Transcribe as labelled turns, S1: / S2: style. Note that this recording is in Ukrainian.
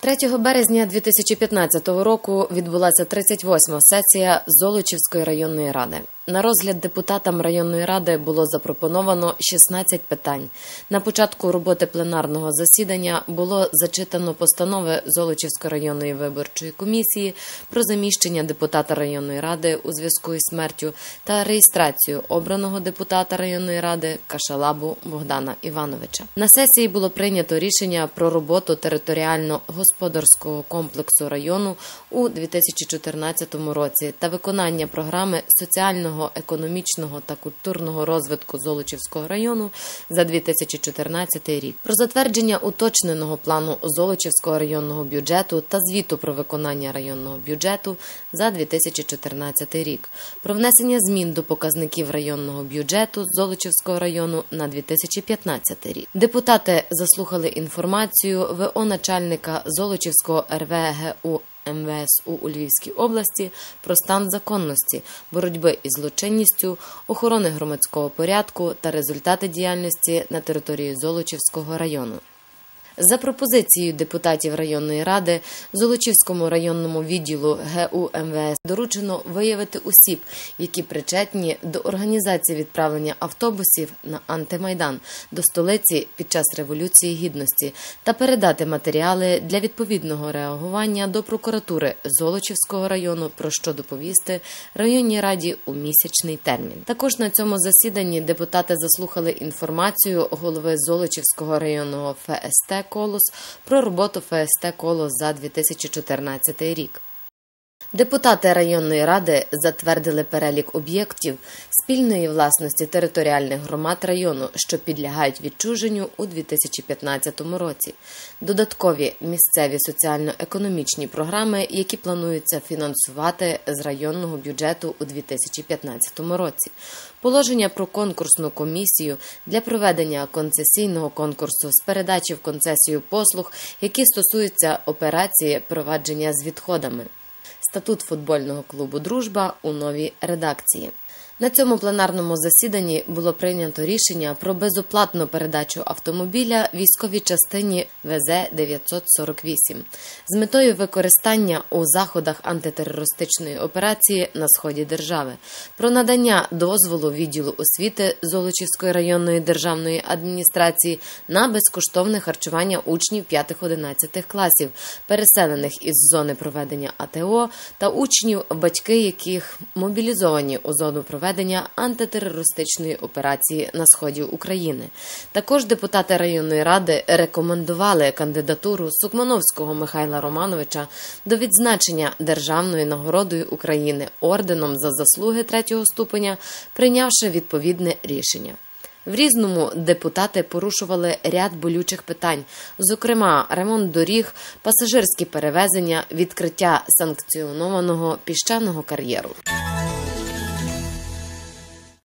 S1: 3 березня 2015 року відбулася 38-ма сесія Золочівської районної ради. На розгляд депутатам районної ради було запропоновано 16 питань. На початку роботи пленарного засідання було зачитано постанови Золочівської районної виборчої комісії про заміщення депутата районної ради у зв'язку із смертю та реєстрацію обраного депутата районної ради Кашалабу Богдана Івановича. На сесії було прийнято рішення про роботу територіально-господарського комплексу району у 2014 році та виконання програми соціального економічного та культурного розвитку Золочівського району за 2014 рік, про затвердження уточненого плану Золочівського районного бюджету та звіту про виконання районного бюджету за 2014 рік, про внесення змін до показників районного бюджету Золочівського району на 2015 рік. Депутати заслухали інформацію ВО начальника Золочівського РВГУ МВС у Львівській області про стан законності, боротьби із злочинністю, охорони громадського порядку та результати діяльності на території Золочівського району. За пропозицією депутатів районної ради Золочівському районному відділу ГУ МВС доручено виявити осіб, які причетні до організації відправлення автобусів на антимайдан до столиці під час революції гідності та передати матеріали для відповідного реагування до прокуратури Золочівського району, про що доповісти районній раді у місячний термін. Також на цьому засіданні депутати заслухали інформацію голови Золочівського районного ФСТ Колос про роботу ФСТ Колос за 2014 рік. Депутати районної ради затвердили перелік об'єктів спільної власності територіальних громад району, що підлягають відчуженню у 2015 році. Додаткові місцеві соціально-економічні програми, які плануються фінансувати з районного бюджету у 2015 році. Положення про конкурсну комісію для проведення концесійного конкурсу з передачі в концесію послуг, які стосуються операції провадження з відходами. Статут футбольного клубу Дружба у новій редакції. На цьому пленарному засіданні було прийнято рішення про безоплатну передачу автомобіля військовій частині ВЗ 948 з метою використання у заходах антитерористичної операції на сході держави, про надання дозволу відділу освіти Золочівської районної державної адміністрації на безкоштовне харчування учнів 5-11 класів, переселених із зони проведення АТО та учнів, батьки яких мобілізовані у зону проведення проведення антитерористичної операції на сході України. Також депутати районної ради рекомендували кандидатуру Сукмановського Михайла Романовича до відзначення державною нагородою України орденом за заслуги третього ступеня, прийнявши відповідне рішення. В різному депутати порушували ряд болючих питань, зокрема ремонт доріг, пасажирські перевезення, відкриття санкціонованого піщаного кар'єру.